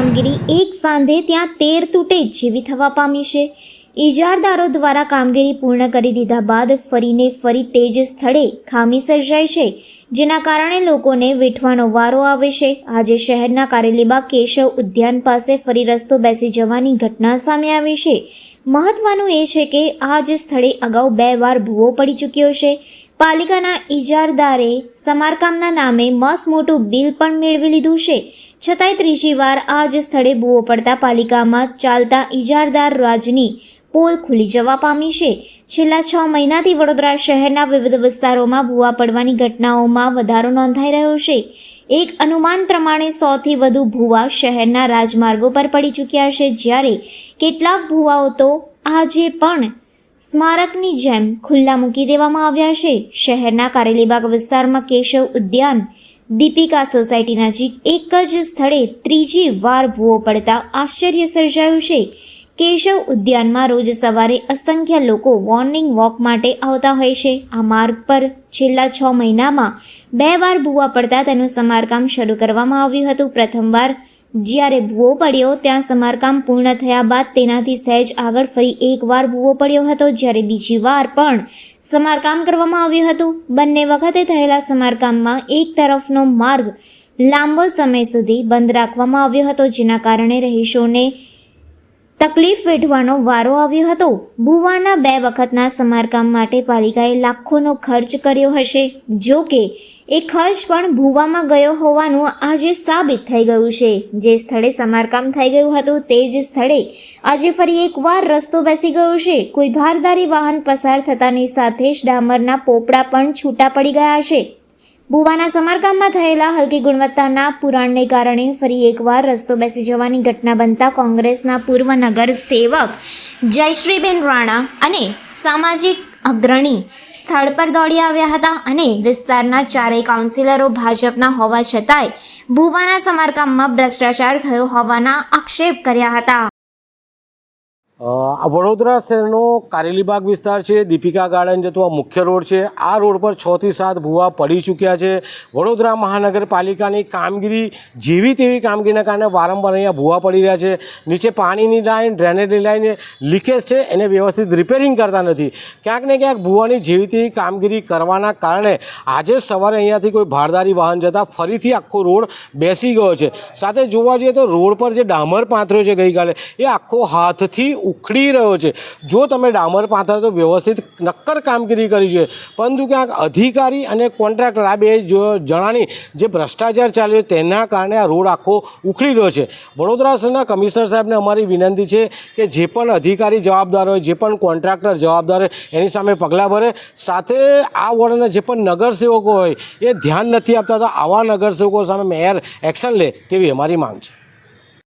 કામગીરી એક સાંધે ત્યાં તેર તૂટે જેવી થવા પામી છે. ઇજારદારો દ્વારા કામગીરી પૂર્ણ કરી દીધા બાદ ફરીને ફરી તે જ સ્થળે ખામી સર્જાય છે, જેના કારણે લોકોને વેઠવાનો વારો આવે છે. આજે શહેરના કારેલીબાગ કેશવ ઉદ્યાન પાસે ફરી રસ્તો બેસી જવાની ઘટના સામે આવી છે. મહત્વનું એ છે કે આ જ સ્થળે અગાઉ બે વાર ભૂવો પડી ચૂક્યો છે. પાલિકાના ઇજારદારે સમારકામના નામે મસ મોટું બિલ પણ મેળવી લીધું છે. છતાંય ત્રીજી વાર આ જ સ્થળે ભૂવો પડતા પાલિકામાં ચાલતા ઇજારદાર રાજની પોલ ખુલી જવા પામી છે. છેલ્લા છ મહિનાથી વડોદરા શહેરના વિવિધ વિસ્તારોમાં ભૂવા પડવાની ઘટનાઓમાં વધારો નોંધાઈ રહ્યો છે. એક અનુમાન પ્રમાણે સોથી વધુ ભૂવા શહેરના રાજમાર્ગો પર પડી ચૂક્યા છે, જ્યારે કેટલાક ભૂવાઓ તો આજે પણ સ્મારકની જેમ ખુલ્લા મૂકી દેવામાં આવ્યા છે. શહેરના કારેલીબાગ વિસ્તારમાં કેશવ ઉદ્યાન દીપિકા સોસાયટી નજીક એક જ સ્થળે ત્રીજી વાર ભૂવો પડતા આશ્ચર્ય સર્જાયું છે. કેશવ ઉદ્યાનમાં રોજ સવારે અસંખ્ય લોકો મોર્નિંગ વોક માટે આવતા હોય છે. આ માર્ગ પર છેલ્લા છ મહિનામાં બે વાર ભૂવા પડતા તેનું સમારકામ શરૂ કરવામાં આવ્યું હતું. પ્રથમવાર જ્યારે ભૂવો પડ્યો, ત્યાં સમારકામ પૂર્ણ થયા બાદ તેનાથી સહેજ આગળ ફરી એકવાર ભૂવો પડ્યો હતો, જ્યારે બીજી વાર પણ સમારકામ કરવામાં આવ્યું હતું. બંને વખતે થયેલા સમારકામમાં એક તરફનો માર્ગ લાંબો સમય સુધી બંધ રાખવામાં આવ્યો હતો, જેના કારણે રહીશોને તકલીફ વેઠવાનો વારો આવ્યો હતો. ભુવાના બે વખતના સમારકામ માટે પાલિકાએ લાખોનો ખર્ચ કર્યો હશે. જો કે, એ ખર્ચ પણ ભુવામાં ગયો હોવાનું આજે સાબિત થઈ ગયું છે. જે સ્થળે સમારકામ થઈ ગયું હતું તે જ સ્થળે આજે ફરી એકવાર રસ્તો બેસી ગયો છે. કોઈ ભારદારી વાહન પસાર થતાની સાથે જ ડામરના પોપડા પણ છૂટા પડી ગયા છે. ભુવાના સમારકામમાં થયેલા હલકી ગુણવત્તાના પુરાણને કારણે ફરી એકવાર રસ્તો બેસી જવાની ઘટના બનતા કોંગ્રેસના પૂર્વ નગર સેવક જયશ્રીબેન રાણા અને સામાજિક અગ્રણી સ્થળ પર દોડી આવ્યા હતા અને વિસ્તારના ચારેય કાઉન્સિલરો ભાજપના હોવા છતાંય ભુવાના સમારકામમાં ભ્રષ્ટાચાર થયો હોવાના આક્ષેપ કર્યા હતા. વડોદરા શહેરનો કારેલીબાગ વિસ્તાર છે, દીપિકા ગાર્ડન જતો આ મુખ્ય રોડ છે, આ રોડ પર છ થી સાત ભૂવા પડી ચૂક્યા છે. વડોદરા મહાનગરપાલિકાની કામગીરી જેવી તેવી કામગીરીના કારણે વારંવાર અહીંયા ભૂવા પડી રહ્યા છે. નીચે પાણીની લાઈન, ડ્રેનેજની લાઈન, લીકેજ છે, એને વ્યવસ્થિત રિપેરિંગ કરતા નથી. ક્યાંક ને ક્યાંક ભૂવાની જેવી તેવી કામગીરી કરવાના કારણે આજે સવારે અહીંયાથી કોઈ ભારદારી વાહન જતાં ફરીથી આખો રોડ બેસી ગયો છે. સાથે જોવા જઈએ તો રોડ પર જે ડામર પાથર્યો છે ગઈકાલે, એ આખો હાથથી ઉખડી રહ્યો છે. જો તમે ડામર પાથર તો વ્યવસ્થિત નક્કર કામગીરી કરી છે પરંતુ ક્યાંક અધિકારી અને કોન્ટ્રાક્ટર આ બે જણાની જે ભ્રષ્ટાચાર ચાલ્યો તેના કારણે આ રોડ આખો ઉખડી રહ્યો છે. વડોદરા શહેરના કમિશનર સાહેબને અમારી વિનંતી છે કે જે પણ અધિકારી જવાબદાર હોય, જે પણ કોન્ટ્રાક્ટર જવાબદાર હોય, એની સામે પગલાં ભરે. સાથે આ વોર્ડના જે પણ નગરસેવકો હોય, એ ધ્યાન નથી આપતા તો આવા નગરસેવકો સામે મેયર એક્શન લે તેવી અમારી માંગ છે.